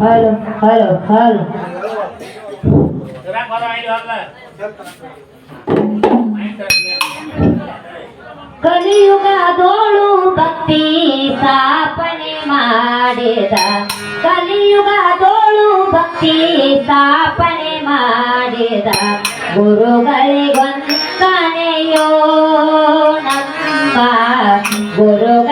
Hello hello hello. ಕಲಿಯುಗದೋಳು ಭಕ್ತಿ ಸ್ಥಾಪನೆ ಮಾಡಿದ. ಕಲಿಯುಗದೋಳು ಭಕ್ತಿ ಸ್ಥಾಪನೆ ಮಾಡಿದ. ಗುರುಗಳಿಗೊಂದನೆಯೋ ನಂಬ ಗುರುಗಳ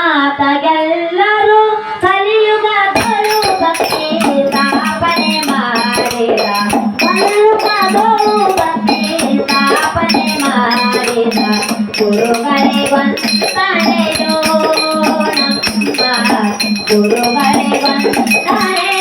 ಗುರುನಾಥಗೆಲ್ಲರೂ ಕಲಿಯುಗದಳು ಭಕ್ತಿ ಸ್ಥಾಪನೆ ಮಾಡಿದ ಕಲಿಯುಗದಳು ಭಕ್ತಿ ಸ್ಥಾಪನೆ ಮಾಡಿದ ಗುರುಗಳಿಗೊಂದನೆಯೋ ನಮ್ಮ ಗುರುಗಳಿಗೊಂದನೆಯೋ ಹಲೋ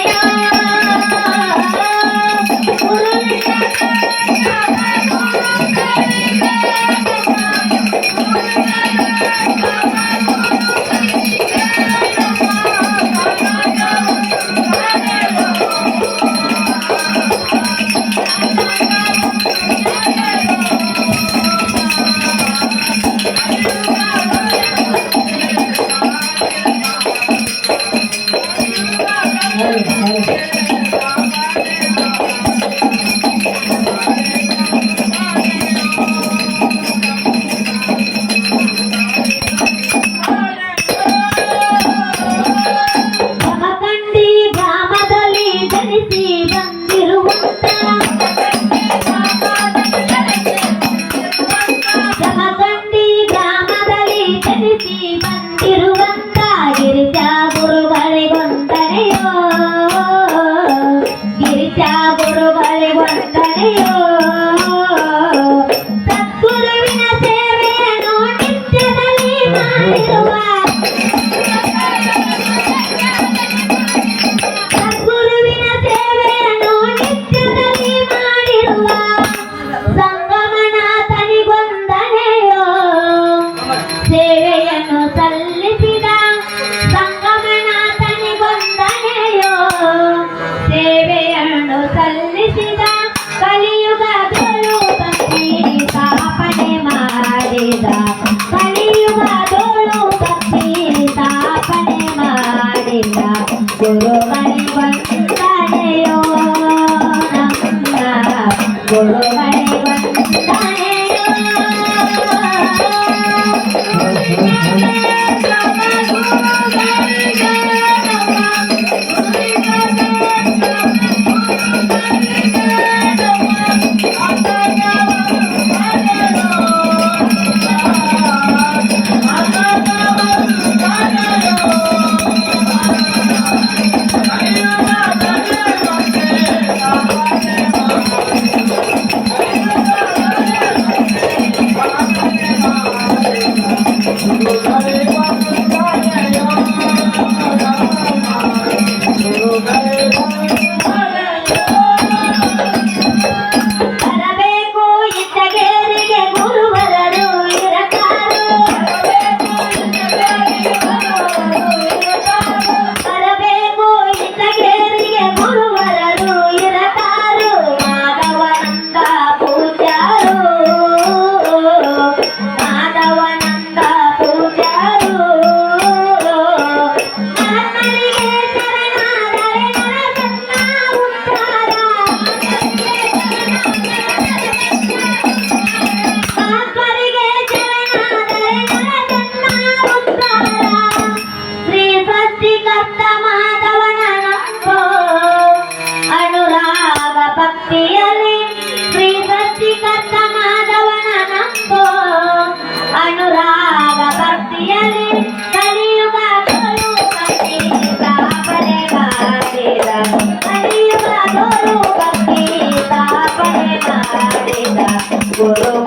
Whoa.